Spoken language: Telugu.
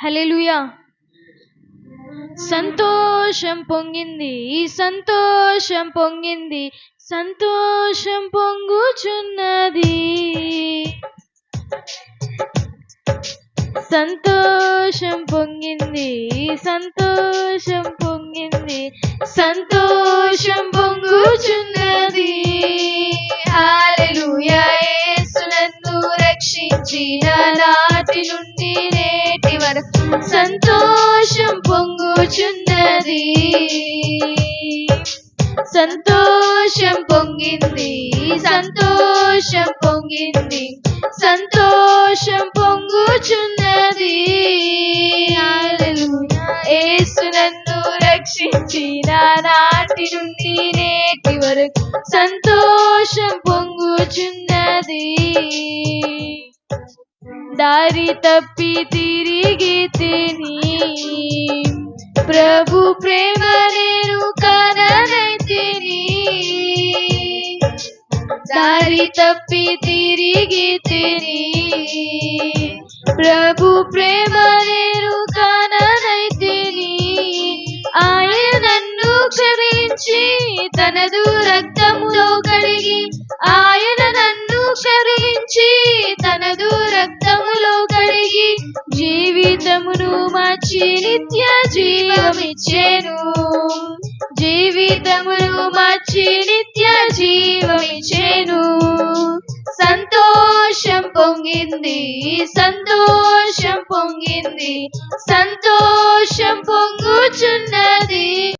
హల్లెలూయా. సంతోషం పొంగింది సంతోషం పొంగింది సంతోషం పొంగుచున్నది. సంతోషం పొంగింది సంతోషం పొంగింది సంతోషం పొంగుచున్నది. హల్లెలూయా యేసు రక్షించిన నాటి నుండి సంతోషం పొంగుచున్నది. సంతోషం పొంగింది సంతోషం పొంగింది సంతోషం పొంగుచున్నది. యేసు నన్ను రక్షించిన నాటి నుండి నేటి వరకు సంతోషం పొంగుచున్నది. దారి తప్పి తిరిగి తిని ప్రభు ప్రేమ నేను కననైతిని దారి తప్పి తిరిగి తిని ప్రభు ప్రేమ నేను కననైతిని ఆయన నన్ను క్షమించి తనదు రక్తములో కడిగి ఆయన నన్ను క్షమించి తనదు రక్త జీవితమును మార్చి నిత్య జీవమిచ్చేను. జీవితమును మార్చి నిత్య జీవమిచ్చేను. సంతోషం పొంగింది సంతోషం పొంగింది సంతోషం పొంగుచున్నది